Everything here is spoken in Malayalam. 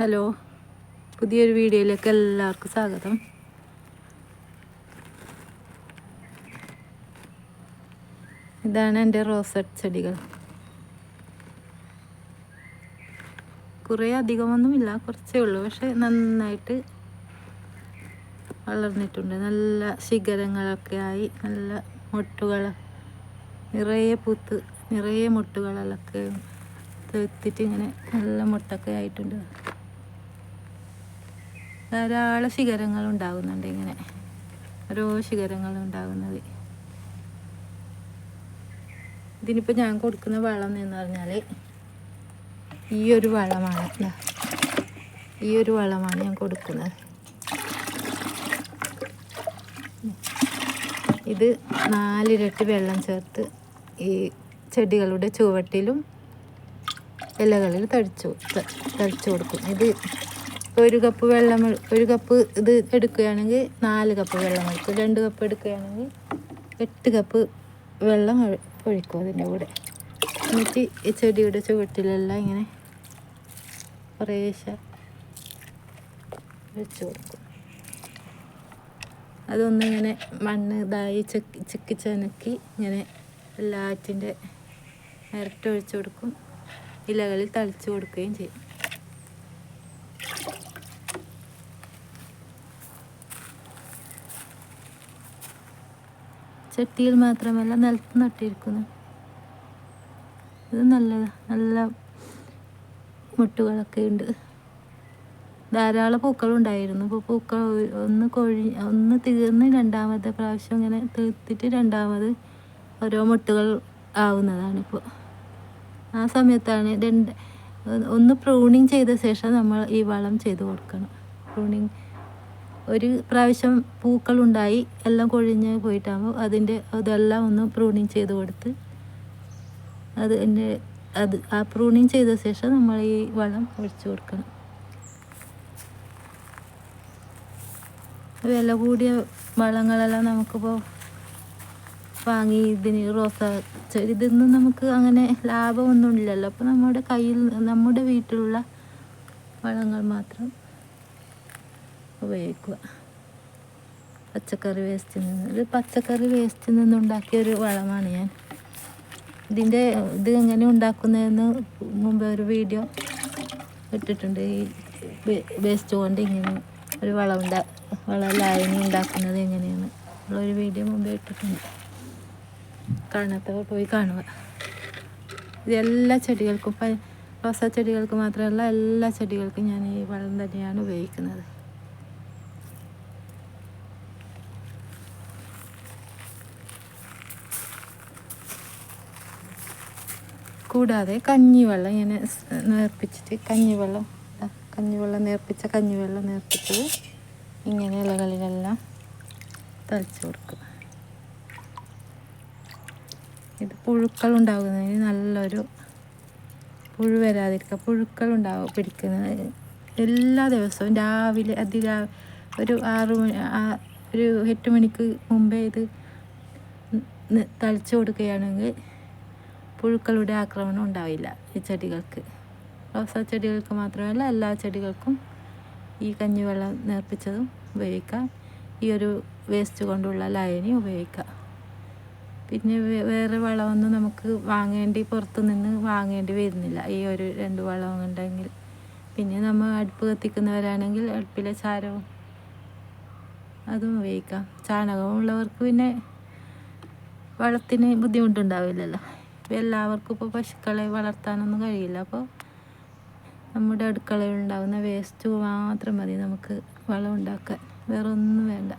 ഹലോ. പുതിയൊരു വീഡിയോയിലേക്ക് എല്ലാവർക്കും സ്വാഗതം. ഇതാണ് എന്റെ റോസറ്റ് ചെടികൾ. കുറേ അധികമൊന്നുമില്ല കുറച്ചേ ഉള്ളൂ. പക്ഷെ നന്നായിട്ട് വളർന്നിട്ടുണ്ട്. നല്ല ശിഖരങ്ങളൊക്കെ ആയി നല്ല മുട്ടുകൾ നിറയെ പൂത്ത് നിറയെ മുട്ടുകളൊക്കെ തെത്തിട്ട് ഇങ്ങനെ നല്ല മുട്ടൊക്കെ ആയിട്ടുണ്ട്. ധാരാളം ശിഖരങ്ങൾ ഉണ്ടാകുന്നുണ്ട് ഇങ്ങനെ. ഓരോ ശിഖരങ്ങൾ ഉണ്ടാകുന്നത്. ഇതിനിപ്പോൾ ഞാൻ കൊടുക്കുന്ന വളം എന്ന് പറഞ്ഞാൽ ഈ ഒരു വളമാണ്. ഈ ഒരു വളമാണ് ഞാൻ കൊടുക്കുന്നത്. ഇത് നാലിരട്ടി വെള്ളം ചേർത്ത് ഈ ചെടികളുടെ ചുവട്ടിലും ഇലകളിൽ തളിച്ചു തളിച്ചു കൊടുക്കും. ഇത് ഒരു കപ്പ് വെള്ളം ഒരു കപ്പ് ഇത് എടുക്കുകയാണെങ്കിൽ നാല് കപ്പ് വെള്ളം എടുക്കും രണ്ട് കപ്പ് എടുക്കുകയാണെങ്കിൽ എട്ട് കപ്പ് വെള്ളം ഒഴി- ഒഴിക്കും അതിന്റെ കൂടെ. എന്നിട്ട് ഈ ചെടിയുടെ ചുവട്ടിലെല്ലാം ഇങ്ങനെ കുറേശ്ശെ വെച്ച് കൊടുക്കും. അതൊന്നിങ്ങനെ മണ്ണ് ഇതായി ചെക്കി ചെക്കി ചെനക്കി ഇങ്ങനെ എല്ലാറ്റിന്റെ ഇരട്ടൊഴിച്ച് കൊടുക്കും. ഇലകളിൽ തളിച്ചു കൊടുക്കുകയും ചെയ്യും. ചട്ടിയിൽ മാത്രമല്ല നിലത്ത് നട്ടിരിക്കുന്നു. ഇത് നല്ലതാണ് നല്ല മുട്ടുകളൊക്കെ ഉണ്ട്. ധാരാളം പൂക്കളുണ്ടായിരുന്നു ഇപ്പോൾ പൂക്കൾ ഒന്ന് കൊഴി ഒന്ന് തീർന്ന് രണ്ടാമത്തെ പ്രാവശ്യം ഇങ്ങനെ തീർത്തിട്ട് രണ്ടാമത് ഓരോ മുട്ടുകൾ ആവുന്നതാണ് ഇപ്പോൾ ആ സമയത്താണ് രണ്ട് ഒന്ന് പ്രൂണിങ് ചെയ്ത ശേഷം നമ്മൾ ഈ വളം ചെയ്ത് കൊടുക്കണം. പ്രൂണിങ് ഒരു പ്രാവശ്യം പൂക്കളുണ്ടായി എല്ലാം കൊഴിഞ്ഞ് പോയിട്ടാകുമ്പോൾ അതിന്റെ അതെല്ലാം ഒന്ന് പ്രൂണിങ് ചെയ്ത് കൊടുത്ത് അത് എന്റെ അത് ആ പ്രൂണിങ് ചെയ്ത ശേഷം നമ്മൾ ഈ വളം ഒഴിച്ചു കൊടുക്കണം. വില കൂടിയ വളങ്ങളെല്ലാം നമുക്കിപ്പോൾ വാങ്ങി ഇതിന് റോസ ഇതൊന്നും നമുക്ക് അങ്ങനെ ലാഭമൊന്നുമില്ലല്ലോ. അപ്പോൾ നമ്മുടെ കയ്യിൽ നമ്മുടെ വീട്ടിലുള്ള വളങ്ങൾ മാത്രം ഉപയോഗിക്കുക. പച്ചക്കറി വേസ്റ്റിൽ നിന്ന് ഇത് പച്ചക്കറി വേസ്റ്റിൽ നിന്നുണ്ടാക്കിയ ഒരു വളമാണ് ഞാൻ. ഇതിന്റെ ഇത് എങ്ങനെ ഉണ്ടാക്കുന്നതെന്ന് മുമ്പ് ഒരു വീഡിയോ ഇട്ടിട്ടുണ്ട്. ഈ വേസ്റ്റ് കൊണ്ട് ഇങ്ങനെ ഒരു വളം ഉണ്ടാ വളം ലായനി ഉണ്ടാക്കുന്നത് എങ്ങനെയാണ്? ഉള്ളൊരു വീഡിയോ മുമ്പേ ഇട്ടിട്ടുണ്ട്. കാണാത്തവർ പോയി കാണുക. ഇതെല്ലാ ചെടികൾക്കും റോസാ ചെടികൾക്ക് മാത്രമല്ല എല്ലാ ചെടികൾക്കും ഞാൻ ഈ വളം തന്നെയാണ് ഉപയോഗിക്കുന്നത്. കൂടാതെ കഞ്ഞിവെള്ളം ഇങ്ങനെ നേർപ്പിച്ചിട്ട് കഞ്ഞിവെള്ളം കഞ്ഞിവെള്ളം നേർപ്പിച്ച കഞ്ഞിവെള്ളം നേർപ്പിച്ചത് ഇങ്ങനെ ഇലകളിലെല്ലാം തളിച്ചു കൊടുക്കുക. ഇത് പുഴുക്കൾ ഉണ്ടാകുന്നതിന് നല്ലൊരു പുഴു വരാതിരിക്കുക പുഴുക്കൾ ഉണ്ടാവും പിടിക്കുന്നത്. എല്ലാ ദിവസവും രാവിലെ അതിരാ ഒരു ആറ് മണി ഒരു എട്ട് മണിക്ക് മുമ്പേ ഇത് തളിച്ചു കൊടുക്കുകയാണെങ്കിൽ പുഴുക്കളുടെ ആക്രമണം ഉണ്ടാവില്ല ഈ ചെടികൾക്ക്. റോസാ ചെടികൾക്ക് മാത്രമല്ല എല്ലാ ചെടികൾക്കും ഈ കഞ്ഞിവെള്ളം നേർപ്പിച്ചതും ഉപയോഗിക്കാം. ഈ ഒരു വേസ്റ്റ് കൊണ്ടുള്ള ലായനി ഉപയോഗിക്കാം. പിന്നെ വേറെ വളമൊന്നും നമുക്ക് വാങ്ങേണ്ടി പുറത്തു നിന്ന് വാങ്ങേണ്ടി വരുന്നില്ല. ഈ ഒരു രണ്ട് വളം ഉണ്ടെങ്കിൽ. പിന്നെ നമ്മൾ അടുപ്പ് കത്തിക്കുന്നവരാണെങ്കിൽ അടുപ്പിലെ ചാരവും അതും ഉപയോഗിക്കാം. ചാണകമുള്ളവർക്ക് പിന്നെ വളത്തിന് ബുദ്ധിമുട്ടുണ്ടാവില്ലല്ലോ. എല്ലാവർക്കും ഇപ്പോൾ പശുക്കളെ വളർത്താനൊന്നും കഴിയില്ല. അപ്പോൾ നമ്മുടെ അടുക്കളയിൽ ഉണ്ടാകുന്ന വേസ്റ്റ് മാത്രം മതി നമുക്ക് വളം ഉണ്ടാക്കാൻ. വേറെ ഒന്നും വേണ്ട.